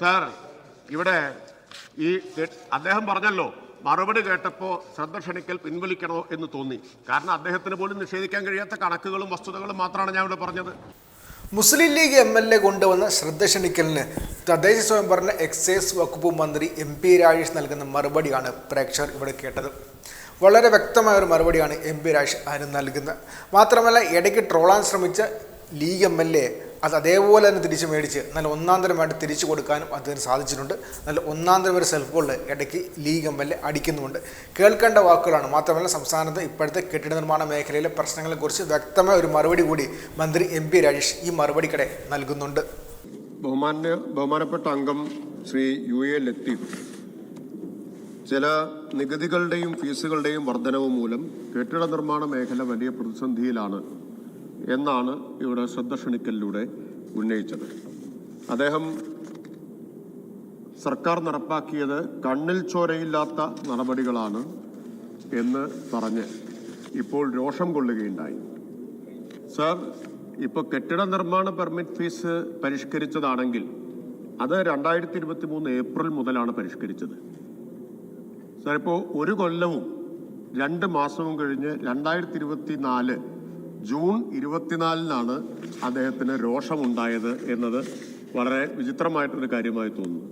Sir ഇവിടെ ഈ അദ്ദേഹം പറഞ്ഞല്ലോ മറുപടി കേട്ടപ്പോൾ ശ്രദ്ധ ക്ഷണിക്കൽ പിൻവലിക്കണോ എന്ന് തോന്നി. കാരണം അദ്ദേഹത്തിന് പോലും നിഷേധിക്കാൻ കഴിയാത്ത കണക്കുകളും വസ്തുതകളും മാത്രമാണ് ഞാൻ ഇവിടെ പറഞ്ഞത്. Muslim League M L A കൊണ്ടുവന്ന ശ്രദ്ധ ക്ഷണിക്കലിന് തദ്ദേശ സ്വയംഭരണ എക്സൈസ് വകുപ്പ് മന്ത്രി എം പി രാജേഷ് നൽകുന്ന മറുപടിയാണ് പ്രേക്ഷകർ ഇവിടെ കേട്ടത്. വളരെ വ്യക്തമായ ഒരു മറുപടിയാണ് എം പി രാജേഷ് അതിന് നൽകുന്നത്. മാത്രമല്ല ഇടയ്ക്ക് ട്രോളാൻ ശ്രമിച്ച ലീഗ് എം എൽ എ അത് അതേപോലെ തന്നെ തിരിച്ച് മേടിച്ച് നല്ല ഒന്നാം തരമായിട്ട് തിരിച്ചു കൊടുക്കാനും അദ്ദേഹത്തിന് സാധിച്ചിട്ടുണ്ട്. നല്ല ഒന്നാം തരം ഒരു സെൽഫ് ഗോളിൽ ഇടയ്ക്ക് ലീഗ് എം എൽ എ അടിക്കുന്നുമുണ്ട് കേൾക്കേണ്ട വാക്കുകളാണ്. മാത്രമല്ല സംസ്ഥാനത്ത് ഇപ്പോഴത്തെ കെട്ടിട നിർമ്മാണ മേഖലയിലെ പ്രശ്നങ്ങളെക്കുറിച്ച് വ്യക്തമായ ഒരു മറുപടി കൂടി മന്ത്രി എം പി രാജേഷ് ഈ മറുപടിക്കിടെ നൽകുന്നുണ്ട്. ബഹുമാന്യ ബഹുമാനപ്പെട്ട അംഗം ശ്രീ യു എ ലത്തീഫ്. ചില നികുതികളുടെയും ഫീസുകളുടെയും വർധനവ് മൂലം കെട്ടിട നിർമ്മാണ മേഖല വലിയ പ്രതിസന്ധിയിലാണ്. എന്നാണ് ഇവിടെ ശ്രദ്ധ ക്ഷണിക്കലിലൂടെ ഉന്നയിച്ചത്. അദ്ദേഹം സർക്കാർ നടപ്പാക്കിയത് കണ്ണിൽ ചോരയില്ലാത്ത നടപടികളാണ് എന്ന് പറഞ്ഞ് ഇപ്പോൾ രോഷം കൊള്ളുകയുണ്ടായി. സർ ഇപ്പോൾ കെട്ടിട നിർമ്മാണ പെർമിറ്റ് ഫീസ് പരിഷ്കരിച്ചതാണെങ്കിൽ അത് രണ്ടായിരത്തി ഇരുപത്തി മൂന്ന് ഏപ്രിൽ മുതലാണ് പരിഷ്കരിച്ചത്. സർ ഇപ്പോൾ ഒരു കൊല്ലവും രണ്ട് മാസവും കഴിഞ്ഞ് രണ്ടായിരത്തി ഇരുപത്തി നാല് ജൂൺ ഇരുപത്തിനാലിനാണ് അദ്ദേഹത്തിന് രോഷമുണ്ടായത് എന്നത് വളരെ വിചിത്രമായിട്ടൊരു കാര്യമായി തോന്നുന്നു.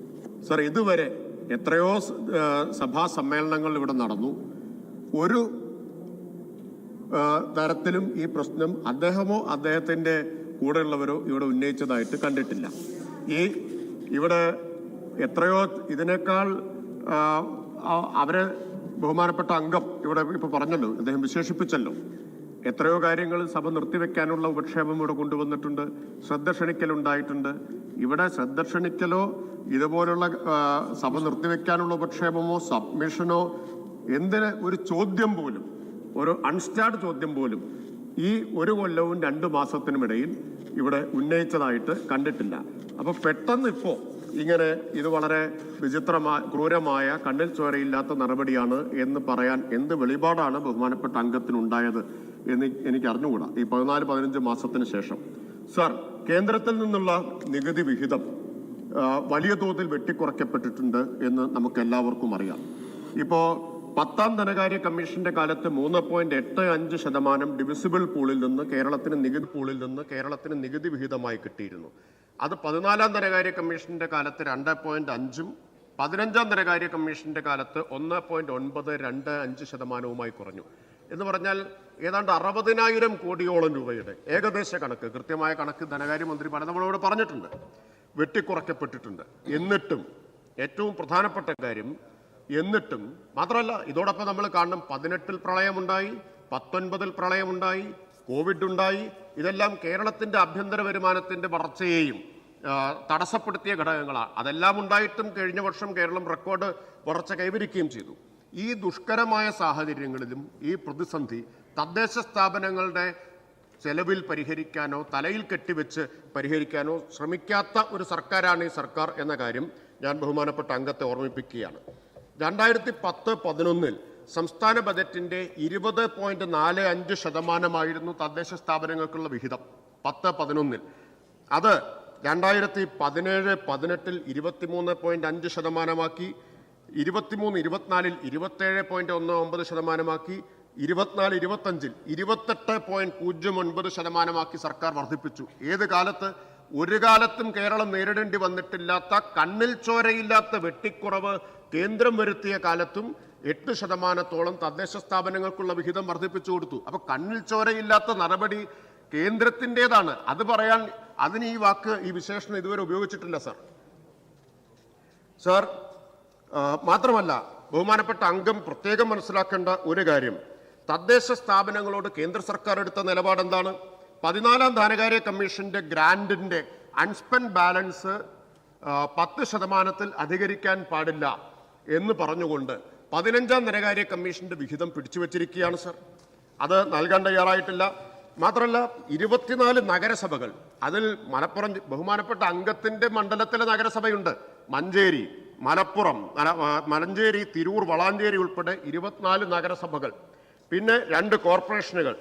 സർ ഇതുവരെ എത്രയോ സഭാ സമ്മേളനങ്ങൾ ഇവിടെ നടന്നു. ഒരു തരത്തിലും ഈ പ്രശ്നം അദ്ദേഹമോ അദ്ദേഹത്തിന്റെ കൂടെയുള്ളവരോ ഇവിടെ ഉന്നയിച്ചതായിട്ട് കണ്ടിട്ടില്ല. ഈ ഇവിടെ എത്രയോ ഇതിനേക്കാൾ അവരെ ബഹുമാനപ്പെട്ട അംഗം ഇവിടെ ഇപ്പൊ പറഞ്ഞല്ലോ അദ്ദേഹം വിശേഷിപ്പിച്ചല്ലോ. എത്രയോ കാര്യങ്ങൾ സഭ നിർത്തിവെക്കാനുള്ള ഉപക്ഷേപം ഇവിടെ കൊണ്ടുവന്നിട്ടുണ്ട്. ശ്രദ്ധ ക്ഷണിക്കലുണ്ടായിട്ടുണ്ട്. ഇവിടെ ശ്രദ്ധ ക്ഷണിക്കലോ ഇതുപോലുള്ള സഭ നിർത്തിവെക്കാനുള്ള ഉപക്ഷേപമോ സബ്മിഷനോ എന്തിന് ഒരു ചോദ്യം പോലും ഒരു അൺസ്റ്റാർഡ് ചോദ്യം പോലും ഈ ഒരു കൊല്ലവും രണ്ട് മാസത്തിനുമിടയിൽ ഇവിടെ ഉന്നയിച്ചതായിട്ട് കണ്ടിട്ടില്ല. അപ്പോൾ പെട്ടെന്ന് ഇപ്പോ ഇങ്ങനെ ഇത് വളരെ വിചിത്രമായ ക്രൂരമായ കണ്ണിൽ ചോരയില്ലാത്ത നടപടിയാണ് എന്ന് പറയാൻ എന്ത് വെളിപാടാണ് ബഹുമാനപ്പെട്ട അംഗത്തിനുണ്ടായത് എന്ന് എനിക്ക് അറിഞ്ഞുകൂടാ. ഈ പതിനാല് പതിനഞ്ച് മാസത്തിന് ശേഷം. സർ കേന്ദ്രത്തിൽ നിന്നുള്ള നികുതി വിഹിതം വലിയ തോതിൽ വെട്ടിക്കുറയ്ക്കപ്പെട്ടിട്ടുണ്ട് എന്ന് നമുക്ക് എല്ലാവർക്കും അറിയാം. ഇപ്പോൾ പത്താം ധനകാര്യ കമ്മീഷന്റെ കാലത്ത് മൂന്ന് പോയിന്റ് എട്ട് അഞ്ച് ശതമാനം ഡിവിസിബിൾ പൂളിൽ നിന്ന് കേരളത്തിന് നികുതി പൂളിൽ നിന്ന് കേരളത്തിന് നികുതി വിഹിതമായി കിട്ടിയിരുന്നു. അത് പതിനാലാം ധനകാര്യ കമ്മീഷന്റെ കാലത്ത് രണ്ട് പോയിന്റ് അഞ്ചും പതിനഞ്ചാം ധനകാര്യ കമ്മീഷന്റെ കാലത്ത് ഒന്ന് പോയിന്റ് ഒൻപത് രണ്ട് അഞ്ച് ശതമാനവുമായി കുറഞ്ഞു. എന്ന് പറഞ്ഞാൽ ഏതാണ്ട് അറുപതിനായിരം കോടിയോളം രൂപയുടെ ഏകദേശ കണക്ക് കൃത്യമായ കണക്ക് ധനകാര്യമന്ത്രി പല നമ്മളോട് പറഞ്ഞിട്ടുണ്ട്. വെട്ടിക്കുറയ്ക്കപ്പെട്ടിട്ടുണ്ട്. എന്നിട്ടും ഏറ്റവും പ്രധാനപ്പെട്ട കാര്യം എന്നിട്ടും മാത്രമല്ല ഇതോടൊപ്പം നമ്മൾ കാണണം പതിനെട്ടിൽ പ്രളയമുണ്ടായി പത്തൊൻപതിൽ പ്രളയമുണ്ടായി കോവിഡ് ഉണ്ടായി ഇതെല്ലാം കേരളത്തിന്റെ ആഭ്യന്തര വരുമാനത്തിന്റെ വളർച്ചയെയും തടസ്സപ്പെടുത്തിയ ഘടകങ്ങളാണ് അതെല്ലാം ഉണ്ടായിട്ടും കഴിഞ്ഞ വർഷം കേരളം റെക്കോർഡ് വളർച്ച കൈവരിക്കുകയും ചെയ്തു. ഈ ദുഷ്കരമായ സാഹചര്യങ്ങളിലും ഈ പ്രതിസന്ധി തദ്ദേശ സ്ഥാപനങ്ങളുടെ ചെലവിൽ പരിഹരിക്കാനോ തലയിൽ കെട്ടിവെച്ച് പരിഹരിക്കാനോ ശ്രമിക്കാത്ത ഒരു സർക്കാരാണ് ഈ സർക്കാർ എന്ന കാര്യം ഞാൻ ബഹുമാനപ്പെട്ട അംഗത്തെ ഓർമ്മിപ്പിക്കുകയാണ്. രണ്ടായിരത്തി പത്ത് പതിനൊന്നിൽ സംസ്ഥാന ബജറ്റിന്റെ ഇരുപത് പോയിന്റ് നാല് അഞ്ച് ശതമാനമായിരുന്നു തദ്ദേശ സ്ഥാപനങ്ങൾക്കുള്ള വിഹിതം പത്ത് പതിനൊന്നിൽ. അത് രണ്ടായിരത്തി പതിനേഴ് പതിനെട്ടിൽ ഇരുപത്തിമൂന്ന് പോയിന്റ് അഞ്ച് ശതമാനമാക്കി ഇരുപത്തിമൂന്ന് ഇരുപത്തിനാലിൽ ഇരുപത്തേഴ് പോയിന്റ് ഒന്ന് ഒമ്പത് ശതമാനമാക്കി ഇരുപത്തിനാല് ഇരുപത്തഞ്ചിൽ ഇരുപത്തെട്ട് പോയിന്റ് പൂജ്യം ഒൻപത് ശതമാനമാക്കി സർക്കാർ വർദ്ധിപ്പിച്ചു. ഏത് കാലത്ത്? ഒരു കാലത്തും കേരളം നേരിടേണ്ടി വന്നിട്ടില്ലാത്ത കണ്ണിൽ ചോരയില്ലാത്ത വെട്ടിക്കുറവ് കേന്ദ്രം വരുത്തിയ കാലത്തും എട്ട് ശതമാനത്തോളം തദ്ദേശ സ്ഥാപനങ്ങൾക്കുള്ള വിഹിതം വർദ്ധിപ്പിച്ചു കൊടുത്തു. അപ്പൊ കണ്ണിൽ ചോരയില്ലാത്ത നടപടി കേന്ദ്രത്തിന്റെതാണ്. അത് പറയാൻ അതിന് ഈ വാക്ക് ഈ വിശേഷണം ഇതുവരെ ഉപയോഗിച്ചിട്ടില്ല സാർ. സാർ മാത്രമല്ല ബഹുമാനപ്പെട്ട അംഗം പ്രത്യേകം മനസ്സിലാക്കേണ്ട ഒരു കാര്യം. തദ്ദേശ സ്ഥാപനങ്ങളോട് കേന്ദ്ര സർക്കാർ എടുത്ത നിലപാട് എന്താണ്? പതിനാലാം ധനകാര്യ കമ്മീഷന്റെ ഗ്രാൻഡിന്റെ അൺസ്പെൻഡ് ബാലൻസ് പത്ത് ശതമാനത്തിൽ അധികരിക്കാൻ പാടില്ല എന്ന് പറഞ്ഞുകൊണ്ട് പതിനഞ്ചാം ധനകാര്യ കമ്മീഷന്റെ വിഹിതം പിടിച്ചു വച്ചിരിക്കുകയാണ് സർ. അത് നൽകാൻ തയ്യാറായിട്ടില്ല. മാത്രമല്ല ഇരുപത്തിനാല് നഗരസഭകൾ അതിൽ മലപ്പുറം ബഹുമാനപ്പെട്ട അംഗത്തിന്റെ മണ്ഡലത്തിലെ നഗരസഭയുണ്ട്. മഞ്ചേരി മലപ്പുറം മലഞ്ചേരി തിരൂർ വളാഞ്ചേരി ഉൾപ്പെടെ ഇരുപത്തിനാല് നഗരസഭകൾ. പിന്നെ രണ്ട് കോർപ്പറേഷനുകൾ.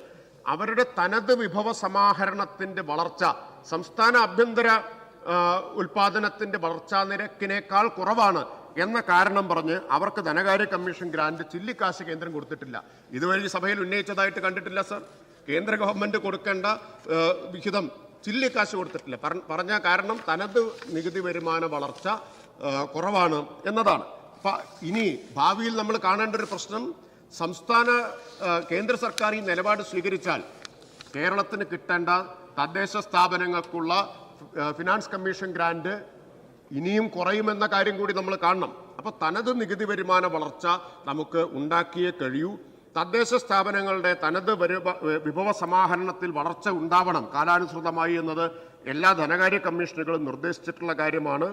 അവരുടെ തനത് വിഭവ സമാഹരണത്തിന്റെ വളർച്ച സംസ്ഥാന ആഭ്യന്തര ഉൽപാദനത്തിന്റെ വളർച്ചാ നിരക്കിനേക്കാൾ കുറവാണ് എന്ന കാരണം പറഞ്ഞ് അവർക്ക് ധനകാര്യ കമ്മീഷൻ ഗ്രാന്റ് ചില്ലിക്കാശ് കേന്ദ്രം കൊടുത്തിട്ടില്ല. ഇതുവഴി സഭയിൽ ഉന്നയിച്ചതായിട്ട് കണ്ടിട്ടില്ല സർ. കേന്ദ്ര ഗവൺമെന്റ് കൊടുക്കേണ്ട വിഹിതം ചില്ലിക്കാശ് കൊടുത്തിട്ടില്ല. പറഞ്ഞ കാരണം തനത് നികുതി വരുമാന വളർച്ച കുറവാണ് എന്നതാണ്. ഇനി ഭാവിയിൽ നമ്മൾ കാണേണ്ട ഒരു പ്രശ്നം സംസ്ഥാന കേന്ദ്ര സർക്കാർ ഈ നിലപാട് സ്വീകരിച്ചാൽ കേരളത്തിന് കിട്ടേണ്ട തദ്ദേശ സ്ഥാപനങ്ങൾക്കുള്ള ഫിനാൻസ് കമ്മീഷൻ ഗ്രാന്റ് ഇനിയും കുറയുമെന്ന കാര്യം കൂടി നമ്മൾ കാണണം. അപ്പോൾ തനത് നികുതി വരുമാന വളർച്ച നമുക്ക് ഉണ്ടാക്കിയേ കഴിയൂ. തദ്ദേശ സ്ഥാപനങ്ങളുടെ തനത് വിഭവ സമാഹരണത്തിൽ വളർച്ച ഉണ്ടാവണം. കാലാനുസൃതമായി എന്നത് എല്ലാ ധനകാര്യ കമ്മീഷനുകളും നിർദ്ദേശിച്ചിട്ടുള്ള കാര്യമാണ്.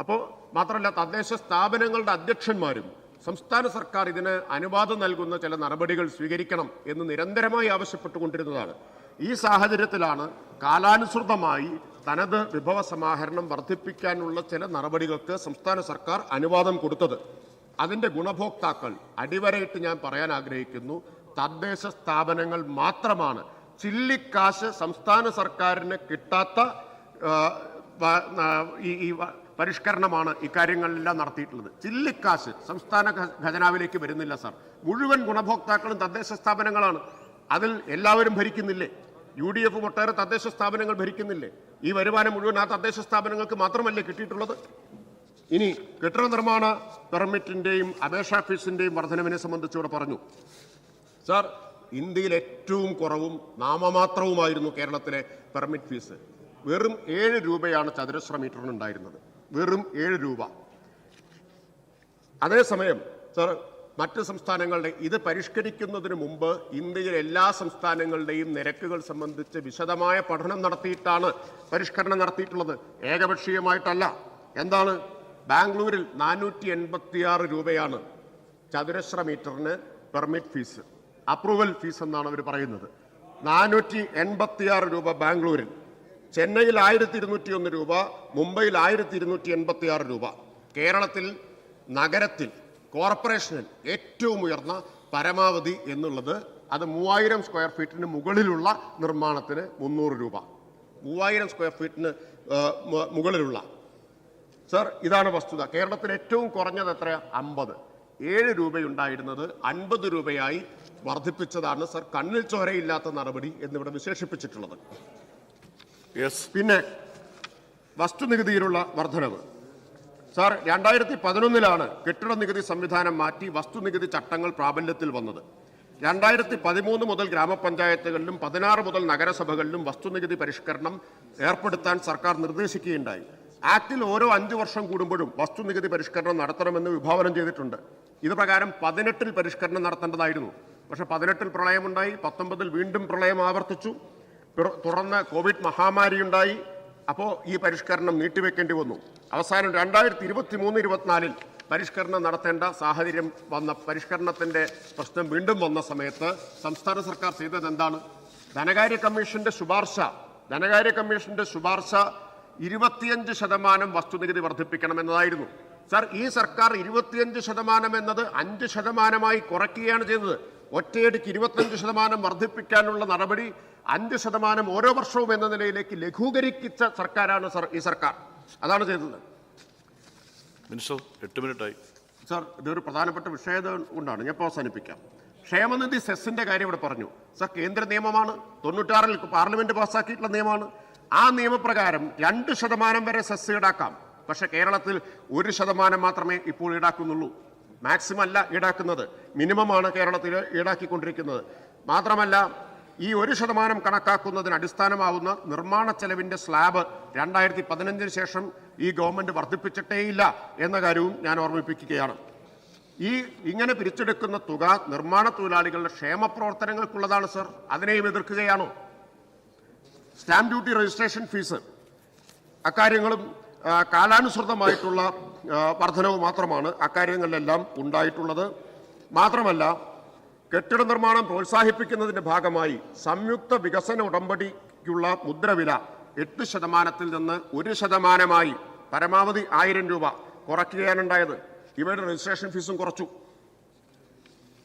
അപ്പോൾ മാത്രമല്ല തദ്ദേശ സ്ഥാപനങ്ങളുടെ അധ്യക്ഷന്മാരും സംസ്ഥാന സർക്കാർ ഇതിന് അനുവാദം നൽകുന്ന ചില നടപടികൾ സ്വീകരിക്കണം എന്ന് നിരന്തരമായി ആവശ്യപ്പെട്ടുകൊണ്ടിരുന്നതാണ്. ഈ സാഹചര്യത്തിലാണ് കാലാനുസൃതമായി തനത് വിഭവ സമാഹരണം വർദ്ധിപ്പിക്കാനുള്ള ചില നടപടികൾക്ക് സംസ്ഥാന സർക്കാർ അനുവാദം കൊടുത്തത്. അതിന്റെ ഗുണഭോക്താക്കൾ അടിവരയിട്ട് ഞാൻ പറയാൻ ആഗ്രഹിക്കുന്നു. തദ്ദേശ സ്ഥാപനങ്ങൾ മാത്രമാണ്. ചില്ലിക്കാശ് സംസ്ഥാന സർക്കാരിന് കിട്ടാത്ത ഈ പരിഷ്കരണമാണ് ഇക്കാര്യങ്ങളിലെല്ലാം നടത്തിയിട്ടുള്ളത്. ചില്ലിക്കാശ് സംസ്ഥാന ഖജനാവിലേക്ക് വരുന്നില്ല സാർ. മുഴുവൻ ഗുണഭോക്താക്കളും തദ്ദേശ സ്ഥാപനങ്ങളാണ്. അതിൽ എല്ലാവരും ഭരിക്കുന്നില്ലേ? യു ഡി എഫ് ഒട്ടേറെ തദ്ദേശ സ്ഥാപനങ്ങൾ ഭരിക്കുന്നില്ലേ? ഈ വരുമാനം മുഴുവൻ ആ തദ്ദേശ സ്ഥാപനങ്ങൾക്ക് മാത്രമല്ലേ കിട്ടിയിട്ടുള്ളത്? ഇനി കെട്ടിട നിർമ്മാണ പെർമിറ്റിന്റെയും അപേക്ഷാ ഫീസിന്റെയും വർധനവിനെ സംബന്ധിച്ചിവിടെ പറഞ്ഞു. സാർ ഇന്ത്യയിൽ ഏറ്റവും കുറവും നാമമാത്രവുമായിരുന്നു കേരളത്തിലെ പെർമിറ്റ് ഫീസ്. വെറും ഏഴ് രൂപയാണ് ചതുരശ്ര മീറ്ററിന് ഉണ്ടായിരുന്നത് വെറും ഏഴ് രൂപ. അതേസമയം സർ മറ്റ് സംസ്ഥാനങ്ങളുടെ ഇത് പരിഷ്കരിക്കുന്നതിന് മുമ്പ് ഇന്ത്യയിലെ എല്ലാ സംസ്ഥാനങ്ങളുടെയും നിരക്കുകൾ സംബന്ധിച്ച് വിശദമായ പഠനം നടത്തിയിട്ടാണ് പരിഷ്കരണം നടത്തിയിട്ടുള്ളത്. ഏകപക്ഷീയമായിട്ടല്ല. എന്താണ്? ബാംഗ്ലൂരിൽ നാനൂറ്റി എൺപത്തിയാറ് രൂപയാണ് ചതുരശ്ര മീറ്ററിന് പെർമിറ്റ് ഫീസ്. അപ്രൂവൽ ഫീസ് എന്നാണ് അവർ പറയുന്നത്. നാനൂറ്റി എൺപത്തിയാറ് രൂപ ബാംഗ്ലൂരിൽ. ചെന്നൈയിൽ ആയിരത്തി ഇരുന്നൂറ്റി ഒന്ന് രൂപ മുംബൈയിൽ ആയിരത്തി ഇരുന്നൂറ്റി എൺപത്തി ആറ് രൂപ. കേരളത്തിൽ നഗരത്തിൽ കോർപ്പറേഷനിൽ ഏറ്റവും ഉയർന്ന പരമാവധി എന്നുള്ളത് അത് മൂവായിരം സ്ക്വയർ ഫീറ്റിന് മുകളിലുള്ള നിർമ്മാണത്തിന് മുന്നൂറ് രൂപ. മൂവായിരം സ്ക്വയർ ഫീറ്റിന് മുകളിലുള്ള. സർ ഇതാണ് വസ്തുത. കേരളത്തിൽ ഏറ്റവും കുറഞ്ഞത് എത്ര അമ്പത്. ഏഴ് രൂപയുണ്ടായിരുന്നത് അൻപത് രൂപയായി വർദ്ധിപ്പിച്ചതാണ് സർ കണ്ണിൽ ചോരയില്ലാത്ത നടപടി എന്നിവിടെ വിശേഷിപ്പിച്ചിട്ടുള്ളത്. പിന്നെ വസ്തുനികുതിയിലുള്ള വർധനവ്. സാർ രണ്ടായിരത്തി പതിനൊന്നിലാണ് കെട്ടിട നികുതി സംവിധാനം മാറ്റി വസ്തുനികുതി ചട്ടങ്ങൾ പ്രാബല്യത്തിൽ വന്നത്. രണ്ടായിരത്തി പതിമൂന്ന് മുതൽ ഗ്രാമപഞ്ചായത്തുകളിലും പതിനാറ് മുതൽ നഗരസഭകളിലും വസ്തുനികുതി പരിഷ്കരണം ഏർപ്പെടുത്താൻ സർക്കാർ നിർദ്ദേശിക്കുകയുണ്ടായി. ആക്ടിൽ ഓരോ അഞ്ച് വർഷം കൂടുമ്പോഴും വസ്തുനികുതി പരിഷ്കരണം നടത്തണമെന്ന് വിഭാവനം ചെയ്തിട്ടുണ്ട്. ഇത് പ്രകാരം പതിനെട്ടിൽ പരിഷ്കരണം നടത്തേണ്ടതായിരുന്നു. പക്ഷേ പതിനെട്ടിൽ പ്രളയമുണ്ടായി പത്തൊമ്പതിൽ വീണ്ടും പ്രളയം ആവർത്തിച്ചു തുടർന്ന് കോവിഡ് മഹാമാരിയുണ്ടായി. അപ്പോൾ ഈ പരിഷ്കരണം നീട്ടിവെക്കേണ്ടി വന്നു. അവസാനം രണ്ടായിരത്തി ഇരുപത്തി മൂന്ന് ഇരുപത്തിനാലിൽ പരിഷ്കരണം നടത്തേണ്ട സാഹചര്യം വന്ന പരിഷ്കരണത്തിന്റെ പ്രശ്നം വീണ്ടും വന്ന സമയത്ത് സംസ്ഥാന സർക്കാർ ചെയ്തത് എന്താണ്? ധനകാര്യ കമ്മീഷന്റെ ശുപാർശ ധനകാര്യ കമ്മീഷന്റെ ശുപാർശ ഇരുപത്തിയഞ്ച് ശതമാനം വസ്തുനികുതി വർദ്ധിപ്പിക്കണം എന്നതായിരുന്നു. സാർ ഈ സർക്കാർ ഇരുപത്തിയഞ്ച് ശതമാനം എന്നത് അഞ്ച് ശതമാനമായി കുറയ്ക്കുകയാണ് ചെയ്തത്. ഒറ്റയടിക്ക് ഇരുപത്തഞ്ച് ശതമാനം വർദ്ധിപ്പിക്കാനുള്ള നടപടി അഞ്ച് ശതമാനം ഓരോ വർഷവും എന്ന നിലയിലേക്ക് ലഘൂകരിക്കിച്ച സർക്കാരാണ് സർ ഈ സർക്കാർ. അതാണ് ചെയ്തത്. മിനിസ്റ്റർ എട്ട് മിനിറ്റായി. സാർ ഇതൊരു പ്രധാനപ്പെട്ട വിഷയം കൊണ്ടാണ്. ഞാൻ ഇപ്പോൾ അവസാനിപ്പിക്കാം. ക്ഷേമനിധി സെസ്സിന്റെ കാര്യം ഇവിടെ പറഞ്ഞു. സർ കേന്ദ്ര നിയമമാണ്. തൊണ്ണൂറ്റാറിൽ പാർലമെന്റ് പാസ്സാക്കിയിട്ടുള്ള നിയമമാണ്. ആ നിയമപ്രകാരം രണ്ട് ശതമാനം വരെ സെസ് ഈടാക്കാം. പക്ഷെ കേരളത്തിൽ ഒരു ശതമാനം മാത്രമേ ഇപ്പോൾ ഈടാക്കുന്നുള്ളൂ. മാക്സിമം അല്ല ഈടാക്കുന്നത്. മിനിമമാണ് കേരളത്തിൽ ഈടാക്കിക്കൊണ്ടിരിക്കുന്നത്. മാത്രമല്ല ഈ ഒരു ശതമാനം കണക്കാക്കുന്നതിന് അടിസ്ഥാനമാവുന്ന നിർമ്മാണ ചെലവിന്റെ സ്ലാബ് രണ്ടായിരത്തി പതിനഞ്ചിന് ശേഷം ഈ ഗവൺമെന്റ് വർദ്ധിപ്പിച്ചിട്ടേയില്ല എന്ന കാര്യവും ഞാൻ ഓർമ്മിപ്പിക്കുകയാണ്. ഈ ഇങ്ങനെ പിരിച്ചെടുക്കുന്ന തുക നിർമ്മാണ തൊഴിലാളികളുടെ ക്ഷേമ പ്രവർത്തനങ്ങൾക്കുള്ളതാണ് സർ. അതിനെയും എതിർക്കുകയാണോ? Stamp duty registration fee. അക്കാര്യങ്ങളും കാലാനുസൃതമായിട്ടുള്ള വർധനവ് മാത്രമാണ് അക്കാര്യങ്ങളിലെല്ലാം ഉണ്ടായിട്ടുള്ളത്. മാത്രമല്ല കെട്ടിട നിർമ്മാണം പ്രോത്സാഹിപ്പിക്കുന്നതിന്റെ ഭാഗമായി സംയുക്ത വികസന ഉടമ്പടിക്കുള്ള മുദ്രവില എട്ട് ശതമാനത്തിൽ നിന്ന് ഒരു ശതമാനമായി പരമാവധി ആയിരം രൂപ കുറയ്ക്കുകയാണുണ്ടായത്. ഇവയുടെ രജിസ്ട്രേഷൻ ഫീസും കുറച്ചു.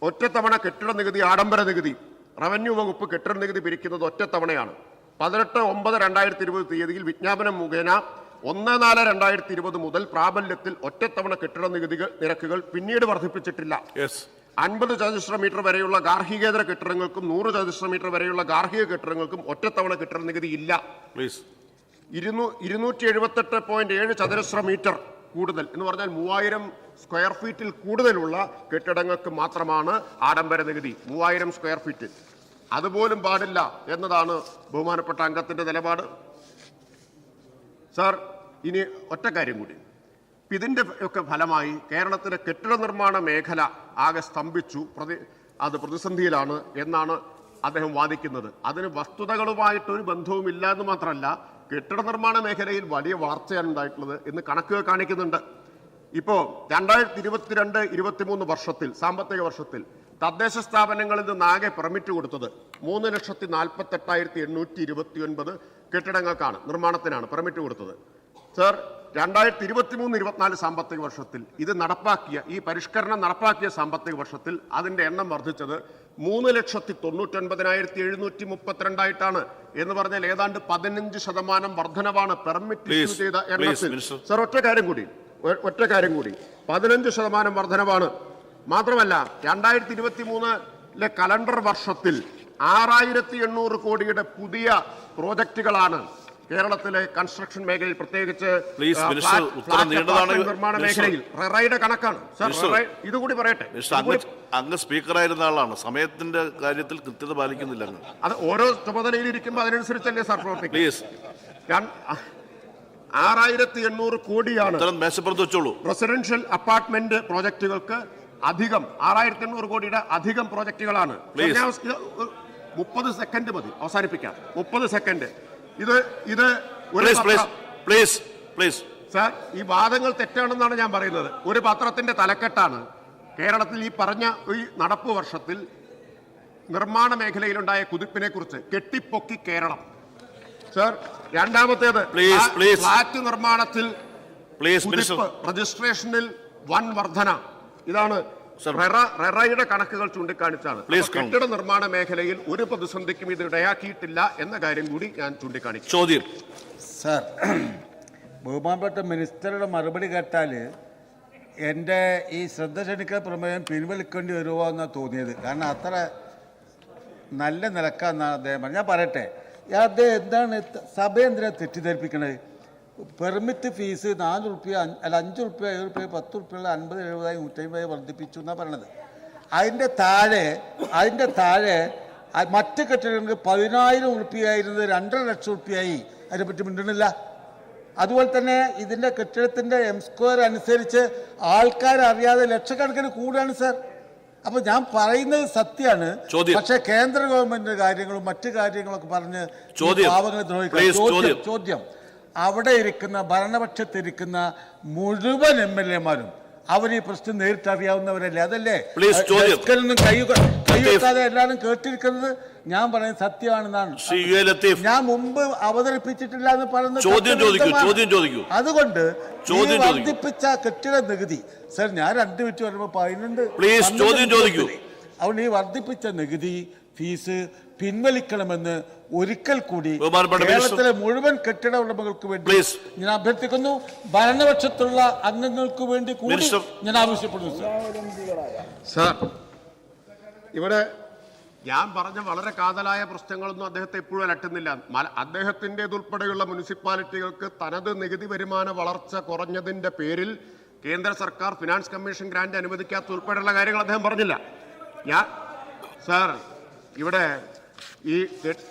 ഒറ്റത്തവണ കെട്ടിട നികുതി ആഡംബര നികുതി റവന്യൂ വകുപ്പ് കെട്ടിട നികുതി പിരിക്കുന്നത് ഒറ്റത്തവണയാണ്. പതിനെട്ട് ഒമ്പത് രണ്ടായിരത്തി ഇരുപത് തീയതിയിൽ വിജ്ഞാപനം മുഖേന ഒന്ന് നാല് രണ്ടായിരത്തി ഇരുപത് മുതൽ പ്രാബല്യത്തിൽ ഒറ്റത്തവണ കെട്ടിട നികുതി നിരക്കുകൾ പിന്നീട് വർദ്ധിപ്പിച്ചിട്ടില്ല. അൻപത് ചതുശ്ര മീറ്റർ വരെയുള്ള ഗാർഹികേതര കെട്ടിടങ്ങൾക്കും നൂറ് ചതുശ്ര മീറ്റർ വരെയുള്ള ഗാർഹിക കെട്ടിടങ്ങൾക്കും ഒറ്റത്തവണ കെട്ടിട നികുതി ഇല്ല. പ്ലീസ് ഇരുന്നൂ ഇരുന്നൂറ്റി എഴുപത്തെട്ട് പോയിന്റ് ഏഴ് ചതുരശ്ര മീറ്റർ കൂടുതൽ. എന്ന് പറഞ്ഞാൽ മൂവായിരം സ്ക്വയർ ഫീറ്റിൽ കൂടുതലുള്ള കെട്ടിടങ്ങൾക്ക് മാത്രമാണ് ആഡംബര നികുതി. മൂവായിരം സ്ക്വയർ ഫീറ്റ് അതുപോലും പാടില്ല എന്നതാണ് ബഹുമാനപ്പെട്ട അംഗത്തിന്റെ നിലപാട്. സാർ ഇനി ഒറ്റ കാര്യം കൂടി. ഇതിന്റെ ഒക്കെ ഫലമായി കേരളത്തിലെ കെട്ടിട നിർമ്മാണ മേഖല ആകെ സ്തംഭിച്ചു. പ്രതി അത് പ്രതിസന്ധിയിലാണ് എന്നാണ് അദ്ദേഹം വാദിക്കുന്നത്. അതിന് വസ്തുതകളുമായിട്ടൊരു ബന്ധവുമില്ല എന്ന് മാത്രമല്ല കെട്ടിട നിർമ്മാണ മേഖലയിൽ വലിയ വളർച്ചയാണ് ഉണ്ടായിട്ടുള്ളത് എന്ന് കണക്കുകൾ കാണിക്കുന്നുണ്ട്. ഇപ്പോൾ രണ്ടായിരത്തി ഇരുപത്തിരണ്ട് ഇരുപത്തിമൂന്ന് വർഷത്തിൽ സാമ്പത്തിക വർഷത്തിൽ തദ്ദേശ സ്ഥാപനങ്ങളിൽ നിന്ന് ആകെ പെർമിറ്റ് കൊടുത്തത് മൂന്ന് ലക്ഷത്തി നാൽപ്പത്തെട്ടായിരത്തി എണ്ണൂറ്റി ഇരുപത്തി ഒൻപത് കെട്ടിടങ്ങൾക്കാണ് നിർമ്മാണത്തിനാണ് പെർമിറ്റ് കൊടുത്തത്. സർ രണ്ടായിരത്തി ഇരുപത്തി മൂന്ന് ഇരുപത്തിനാല് സാമ്പത്തിക വർഷത്തിൽ ഇത് നടപ്പാക്കിയ ഈ പരിഷ്കരണം നടപ്പാക്കിയ സാമ്പത്തിക വർഷത്തിൽ അതിന്റെ എണ്ണം വർദ്ധിച്ചത് മൂന്ന് ലക്ഷത്തി തൊണ്ണൂറ്റൊൻപതിനായിരത്തി എഴുന്നൂറ്റി മുപ്പത്തിരണ്ടായിട്ടാണ് എന്ന് പറഞ്ഞാൽ ഏതാണ്ട് പതിനഞ്ച് ശതമാനം വർധനവാണ് പെർമിറ്റ് ഇഷ്യൂ ചെയ്ത എണ്ണത്തിൽ. സർ ഒറ്റ കാര്യം കൂടി ഒറ്റ കാര്യം കൂടി. പതിനഞ്ച് ശതമാനം വർധനവാണ്. മാത്രമല്ല രണ്ടായിരത്തി ഇരുപത്തി മൂന്നിലെ കലണ്ടർ വർഷത്തിൽ ആറായിരത്തി എണ്ണൂറ് കോടിയുടെ പുതിയ പ്രോജക്റ്റുകളാണ് കേരളത്തിലെ കൺസ്ട്രക്ഷൻ മേഖലയിൽ പ്രത്യേകിച്ച് നിർമ്മാണ മേഖലയിൽ. റെറയുടെ കണക്കാണ്. സർ ഇതുകൂടി പറയട്ടെ. അങ്ങ് സ്പീക്കറായിരുന്ന ആളാണ്. സമയത്തിന്റെ കാര്യത്തിൽ കൃത്യത പാലിക്കുന്നില്ല അത് ഓരോ ചുമതലയിൽ ഇരിക്കുമ്പോൾ അതിനനുസരിച്ചല്ലേ സാർ പ്രവർത്തിക്കും പ്ലീസ് ആറായിരത്തി എണ്ണൂറ് കോടിയാണ് റെസിഡൻഷ്യൽ അപ്പാർട്ട്മെന്റ് പ്രോജക്റ്റുകൾക്ക് അധികം ആറായിരത്തി എണ്ണൂറ് കോടിയുടെ അധികം പ്രോജക്റ്റുകളാണ്. ഞാൻ മുപ്പത് സെക്കൻഡ് മതി. അവസാനിപ്പിക്കാം. മുപ്പത് സെക്കൻഡ് ഇത് ഇത് പ്ലീസ് പ്ലീസ് സാർ ഈ വാദങ്ങൾ തെറ്റാണെന്നാണ് ഞാൻ പറയുന്നത്. ഒരു പത്രത്തിന്റെ തലക്കെട്ടാണ്. കേരളത്തിൽ ഈ പറഞ്ഞ ഈ നടപ്പ് വർഷത്തിൽ നിർമ്മാണ മേഖലയിലുണ്ടായ കുതിപ്പിനെ കുറിച്ച് കെട്ടിപ്പൊക്കി കേരളം. സാർ രണ്ടാമത്തേത് ഫ്ലാറ്റ് നിർമ്മാണത്തിൽ രജിസ്ട്രേഷനിൽ വൻ വർധന. ഇതാണ് റെറയുടെ കണക്കുകൾ ചൂണ്ടിക്കാണിച്ചാണ്. കെട്ടിട നിർമ്മാണ മേഖലയിൽ ഒരു പ്രതിസന്ധിക്കും ഇത് ഇടയാക്കിയിട്ടില്ല എന്ന കാര്യം കൂടി ഞാൻ ചൂണ്ടിക്കാണിച്ചു ചോദ്യം. സാർ ബഹുമാനപ്പെട്ട മിനിസ്റ്ററുടെ മറുപടി കേട്ടാൽ എന്റെ ഈ ശ്രദ്ധ ക്ഷണിക്കൽ പ്രമേയം പിൻവലിക്കേണ്ടി വരുമോ എന്നാണ് തോന്നിയത്. കാരണം അത്ര നല്ല നിലക്കാന്നാണ് അദ്ദേഹം പറഞ്ഞത്. ഞാൻ പറയട്ടെ ഞാൻ അദ്ദേഹം എന്താണ് സഭയെന്തിനാണ് സഭ തെറ്റിദ്ധരിപ്പിക്കണത്? പെർമിറ്റ് ഫീസ് നാല് റുപ്യ അല്ല അഞ്ച് റുപ്യ ഏഴ് റുപ്യ പത്ത് റുപ്യ അൻപത് എഴുപതായി നൂറ്റമ്പതായി വർദ്ധിപ്പിച്ചു എന്നാണ് പറയണത്. അതിന്റെ താഴെ അതിന്റെ താഴെ മറ്റ് കെട്ടിടങ്ങൾക്ക് പതിനായിരം റുപ്യയായിരുന്നത് രണ്ടര ലക്ഷം ഉറുപ്പിയായി. അതിനെപ്പറ്റി മിണ്ടണില്ല. അതുപോലെ തന്നെ ഇതിന്റെ കെട്ടിടത്തിന്റെ എം സ്ക്വയർ അനുസരിച്ച് ആൾക്കാരറിയാതെ ലക്ഷക്കണക്കിന് കൂടുകയാണ് സാർ. അപ്പോൾ ഞാൻ പറയുന്നത് സത്യമാണ്. പക്ഷെ കേന്ദ്ര ഗവൺമെന്റിന്റെ കാര്യങ്ങളും മറ്റു കാര്യങ്ങളൊക്കെ പറഞ്ഞ്. പാവങ്ങളെ ദ്രോഹിക്കാം. ചോദ്യം. അവിടെ ഇരിക്കുന്ന ഭരണപക്ഷത്തിരിക്കുന്ന മുഴുവൻ എം എൽ എമാരും അവർ ഈ പ്രശ്നം നേരിട്ടറിയാവുന്നവരല്ലേ? അതല്ലേ? കൈ എല്ലാവരും കേട്ടിരിക്കുന്നത് ഞാൻ പറയുന്നത് സത്യമാണെന്നാണ്. ഞാൻ മുമ്പ് അവതരിപ്പിച്ചിട്ടില്ല എന്ന് പറയുന്നത് ചോദ്യം ചോദിക്കൂ, ചോദ്യം ചോദിക്കൂ. അതുകൊണ്ട്. വർദ്ധിപ്പിച്ച കെട്ടിട നികുതി. സർ ഞാൻ രണ്ട് മിനിറ്റ് വരുമ്പോൾ പതിനൊന്ന് പ്ലീസ് ചോദ്യം ചോദിക്കൂ. അതുകൊണ്ട് ഈ വർദ്ധിപ്പിച്ച നികുതി ഫീസ് പിൻവലിക്കണമെന്ന് ഒരിക്കൽ കൂടി ബഹുമാനപ്പെട്ട കേരളത്തിലെ മുഴുവൻ കെട്ടിട ഉടമകൾക്ക് വേണ്ടി ഞാൻ അഭ്യർത്ഥിക്കുന്നു. ഭരണപക്ഷത്തുള്ള അംഗങ്ങൾക്ക് വേണ്ടി കൂടി ഞാൻ ആവശ്യപ്പെടുന്നു സർ ഇവിടെ ഞാൻ പറഞ്ഞ വളരെ കാതലായ പ്രശ്നങ്ങളൊന്നും അദ്ദേഹത്തെ എപ്പോഴും അലട്ടുന്നില്ല. അദ്ദേഹത്തിന്റെതുൾപ്പെടെയുള്ള മുനിസിപ്പാലിറ്റികൾക്ക് തനത് നികുതി വരുമാന വളർച്ച കുറഞ്ഞതിന്റെ പേരിൽ കേന്ദ്ര സർക്കാർ ഫിനാൻസ് കമ്മീഷൻ ഗ്രാൻഡ് അനുവദിക്കാത്ത ഉൾപ്പെടെയുള്ള കാര്യങ്ങൾ അദ്ദേഹം പറഞ്ഞില്ല. ഞാൻ സാർ ഇവിടെ ഈ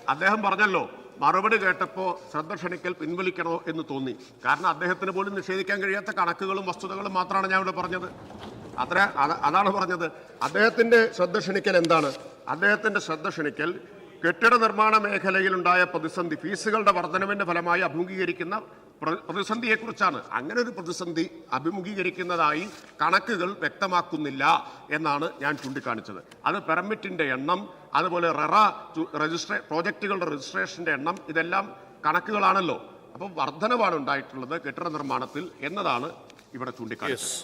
അദ്ദേഹം പറഞ്ഞല്ലോ മറുപടി കേട്ടപ്പോൾ ശ്രദ്ധ ക്ഷണിക്കൽ പിൻവലിക്കണോ എന്ന് തോന്നി. കാരണം അദ്ദേഹത്തിന് പോലും നിഷേധിക്കാൻ കഴിയാത്ത കണക്കുകളും വസ്തുതകളും മാത്രമാണ് ഞാൻ ഇവിടെ പറഞ്ഞത്. അത്ര അതാണ് പറഞ്ഞത്. അദ്ദേഹത്തിന്റെ ശ്രദ്ധ ക്ഷണിക്കൽ എന്താണ്? അദ്ദേഹത്തിന്റെ ശ്രദ്ധ ക്ഷണിക്കൽ കെട്ടിട നിർമ്മാണ മേഖലയിലുണ്ടായ പ്രതിസന്ധി ഫീസുകളുടെ വർധനവിന്റെ ഫലമായി അഭിമുഖീകരിക്കുന്ന പ്രതിസന്ധിയെക്കുറിച്ചാണ്. അങ്ങനെ ഒരു പ്രതിസന്ധി അഭിമുഖീകരിക്കുന്നതായി കണക്കുകൾ വ്യക്തമാക്കുന്നില്ല എന്നാണ് ഞാൻ ചൂണ്ടിക്കാണിച്ചത്. അത് പെർമിറ്റിന്റെ എണ്ണം അതുപോലെ റെറ രജിസ്ട്രേ പ്രോജക്റ്റുകളുടെ രജിസ്ട്രേഷന്റെ എണ്ണം ഇതെല്ലാം കണക്കുകളാണല്ലോ. അപ്പം വർധനവാണ് ഉണ്ടായിട്ടുള്ളത് കെട്ടിട നിർമ്മാണത്തിൽ എന്നതാണ് ഇവിടെ ചൂണ്ടിക്കാണിച്ചത്.